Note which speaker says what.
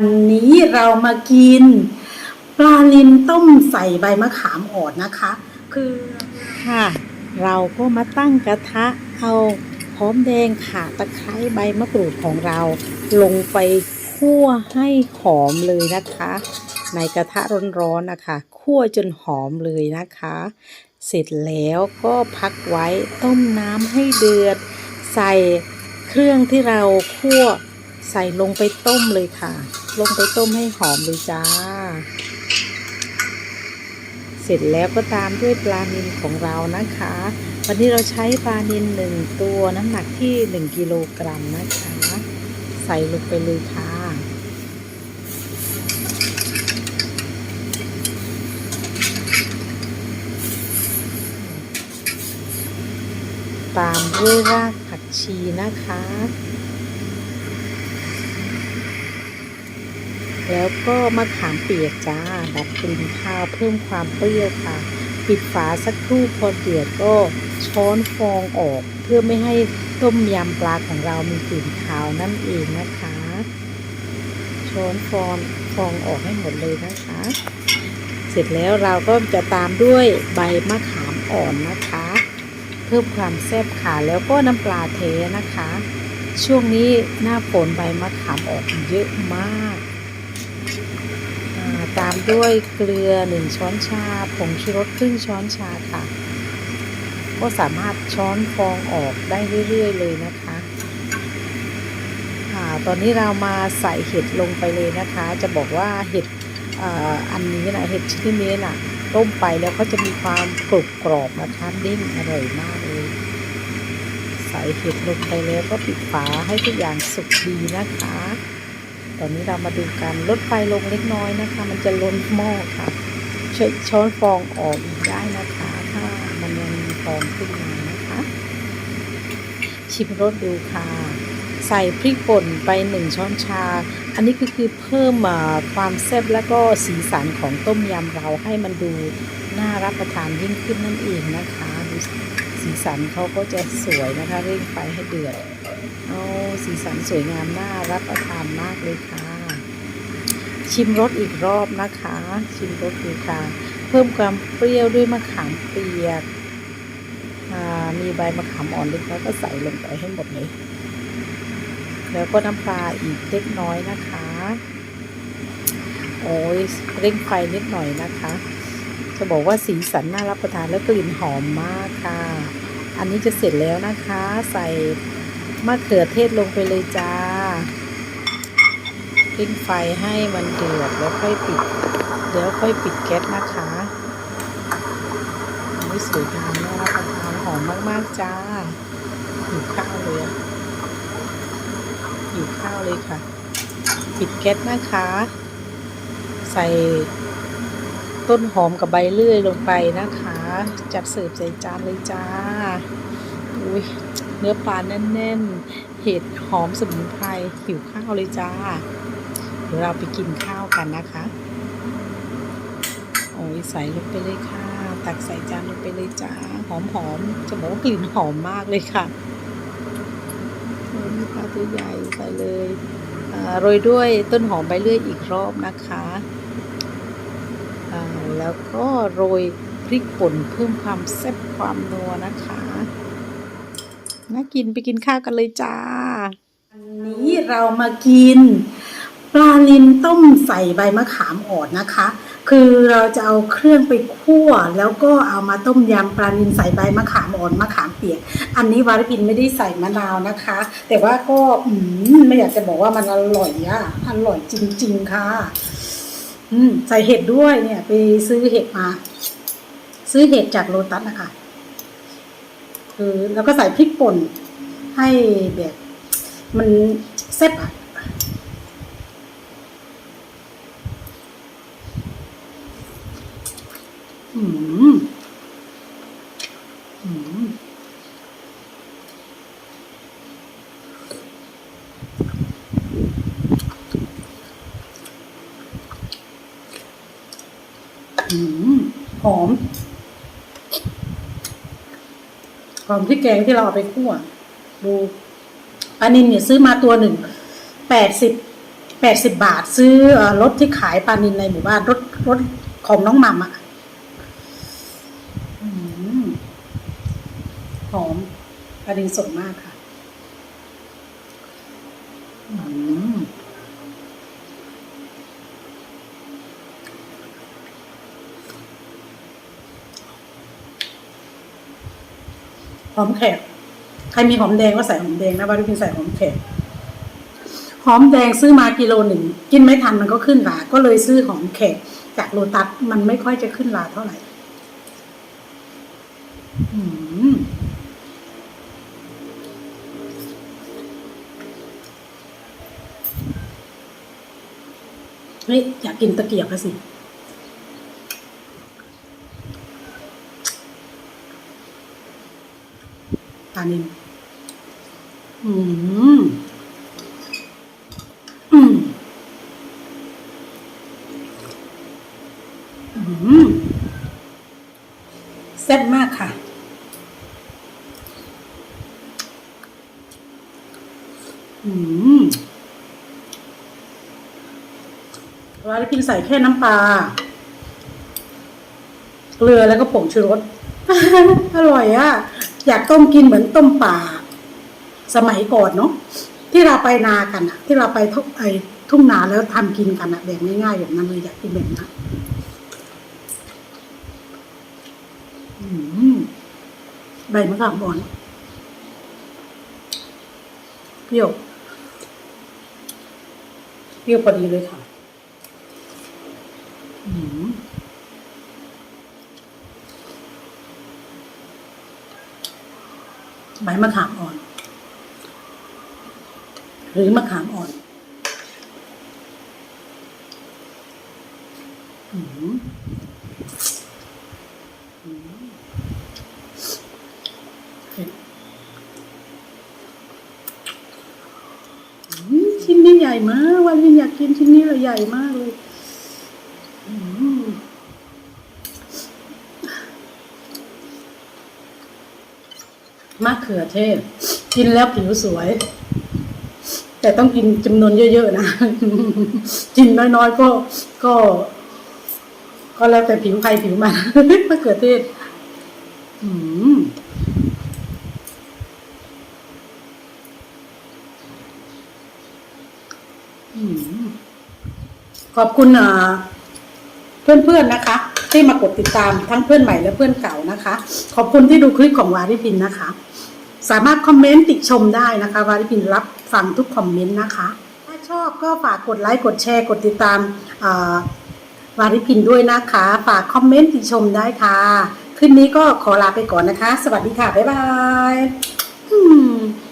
Speaker 1: วันนี้เรามากินปลาลินต้มใส่ใบมะขามอ่อนนะคะ คือ
Speaker 2: ค่ะ เราก็มาตั้งกระทะเอาหอมแดงข่าตะไคร้ใบมะกรูดของเรา ลงไปคั่วให้หอมเลยนะคะ ในกระทะร้อนๆนะคะคั่วจนหอมเลยนะคะ เสร็จแล้วก็พักไว้ต้มน้ำให้เดือด ใส่เครื่องที่เราคั่ว ใส่ลงไปต้มเลยค่ะ ลงไปต้มให้หอมเลยจ้า เสร็จแล้วก็ตามด้วยปลานิลของเรานะคะ วันนี้เราใช้ปลานิลหนึ่งตัวน้ำหนักที่1กิโลกรัมนะคะ ใส่ลงไปเลยค่ะตามด้วยรากผักชีนะคะ แล้วก็มะขามเปียกจ้าดับกลิ่นข้าวเพิ่มความเปรี้ยวค่ะ ปิดฝาสักครู่พอเดือดก็ช้อนฟองออก เพื่อไม่ให้ต้มยำปลาของเรามีกลิ่นคาวนั่นเองนะคะ ช้อนฟองฟองออกให้หมดเลยนะคะ เสร็จแล้วเราก็จะตามด้วยใบมะขามอ่อนนะคะ เพิ่มความแซ่บค่ะแล้วก็น้ำปลาเทนะคะ ช่วงนี้หน้าฝนใบมะขามออกเยอะมากามด้วยเกลือ 1 ช้อนชา ผงชูรสครึ่งช้อนชาค่ะ ก็สามารถช้อนฟองออกได้เรื่อยๆเลยนะคะอ่าตอนนี้เรามาใส่เห็ดลงไปเลยนะคะ จะบอกว่าเห็ดอ,อันนี้นะเห็ดชนิดนี้น่ะต้มไปแล้วก็จะมีความกรุบกรอบนะคะเด้งอร่อยมากเลยใส่เห็ดลงไปแล้วก็ปิดฝาให้ทุกอย่างสุกดีนะคะ ตอนนี้เรามาดูกันลดไฟลงเล็กน้อยนะคะ มันจะล้นหม้อค่ะช่วยช้อนฟองออกอีกได้นะคะ ถ้ามันยังมีฟองขึ้นมานะคะ ชิมรสดูค่ะ ใส่พริกป่นไปหนึ่งช้อนชา อันนี้ก็คือเพิ่มความแซ่บแล้วก็สีสันของต้มยำเราให้มันดูน่ารับประทานยิ่งขึ้นนั่นเองนะคะดูสีสันเขาก็จะสวยนะคะเร่งไฟให้เดือด เอาสีสันสวยงามน่ารับประทานมากเลยค่ะ ชิมรสอีกรอบนะคะ ชิมรสดูค่ะ เพิ่มความเปรี้ยวด้วยมะขามเปียกมีใบมะขามอ่อนเล็กน้อยก็ใส่ลงไปให้หมดเลย แล้วก็น้ำปลาอีกเล็กน้อยนะคะ โอ้ยเร่งไฟนิดหน่อยนะคะ จะบอกว่าสีสันน่ารับประทานและกลิ่นหอมมากค่ะ อันนี้จะเสร็จแล้วนะคะ ใส่ มะเขือเทศลงไปเลยจ้าปิ้งไฟให้มันเดือดแล้วค่อยปิด เดี๋ยวค่อยปิดแก๊สนะคะอันนี้สวยงามน่ารับประทานหอมมากๆจ้าหิวข้าวเลยอะหิวข้าวเลยค่ะ ปิดแก๊สนะคะ ใส่ต้นหอมกับใบเลื่อยลงไปนะคะ จัดเสิร์ฟใส่จานเลยจ้า อุ้ย เนื้อปลาแน่น ๆ เห็ดหอมสมุนไพรหิวข้าวเลยจ้า เดี๋ยวเราไปกินข้าวกันนะคะ โอ้ยใส่ลงไปเลยค่ะ ตักใส่จานลงไปเลยจ้า หอมๆ จะบอกว่ากลิ่นหอมมากเลยค่ะโอ้ยปลาตัวใหญ่ใส่เลยอ่าโรยด้วยต้นหอมใบเลื่อยอีกรอบนะคะอ่าแล้วก็โรยพริกป่นเพิ่มความแซ่บความนัวนะคะ น่ากินไปกินข้าวกันเลยจ้า
Speaker 1: วันนี้เรามากิน ปลาลินต้มใส่ใบมะขามอ่อนนะคะ คือเราจะเอาเครื่องไปคั่ว แล้วก็เอามาต้มยำปลาลินใส่ใบมะขามอ่อนมะขามเปียก อันนี้วาริพินไม่ได้ใส่มะนาวนะคะ แต่ว่าก็อืมไม่อยากจะบอกว่ามันอร่อยอะอร่อยจริง ๆ ค่ะ อืมใส่เห็ดด้วยเนี่ย ไปซื้อเห็ดมา ซื้อเห็ดจากโลตัสนะคะ คือแล้วก็ใส่พริกป่น ให้แบบ มันแซ่บอะอืมอืมอืมหอม หอมพริกแกงที่เราเอาไปคั่ว ดูปลานินเนี่ยซื้อมาตัวหนึ่งแปดสิบแปดสิบบาท ซื้อรถที่ขายปลานินในหมู่บ้านรถรถของน้องหม่ำอะหอมปลานินสดมากค่ะ อืม หอมแขก ใครมีหอมแดงก็ใส่หอมแดงนะบาริพินใส่หอมแขก หอมแดงซื้อมากิโลหนึ่ง กินไม่ทันมันก็ขึ้นราก็เลยซื้อหอมแขก จากโลตัสมันไม่ค่อยจะขึ้นราเท่าไหร่อืมเฮ้ยอยากกินตะเกียบอะสิ ปลานินอืมอืมอืมแซ่บมากค่ะ อืมวาลิพินใส่แค่น้ำปลา เกลือแล้วก็ผงชูรส อร่อยอะ อยากต้มกินเหมือนต้มป่า สมัยก่อนเนาะที่เราไปนากันอะที่เราไปทุ่งไอทุ่งนาแล้วทำกินกันอะแบบง่ายๆแบบนั้นเลยอยากกินแบบนั้นอืมใบมะขามอ่อนเปรี้ยวเปรี้ยวพอดีเลยค่ะ อืม ใบมะขามอ่อน หรือมะขามอ่อนอืมอืมชิ้นนี้ใหญ่มาก วันนี้อยากกินชิ้นนี้เลยใหญ่มากเลย อืม มะเขือเทศ กินแล้วผิวสวย แต่ต้องกินจำนวนเยอะๆนะ กินน้อยๆก็ก็ ก็แล้วแต่ผิวใครผิวมันมะเขือเทศ อืมขอบคุณเพื่อนๆนะคะ ที่มากดติดตามทั้งเพื่อนใหม่และเพื่อนเก่านะคะ ขอบคุณที่ดูคลิปของวาริพินนะคะ สามารถคอมเมนต์ติชมได้นะคะวาริพินรับฟังทุกคอมเมนต์นะคะ ถ้าชอบก็ฝากกดไลค์กดแชร์ กดติดตามวาริพินด้วยนะคะ ฝากคอมเมนต์ติชมได้ค่ะคลิปนี้ก็ขอลาไปก่อนนะคะ สวัสดีค่ะ บ๊ายบาย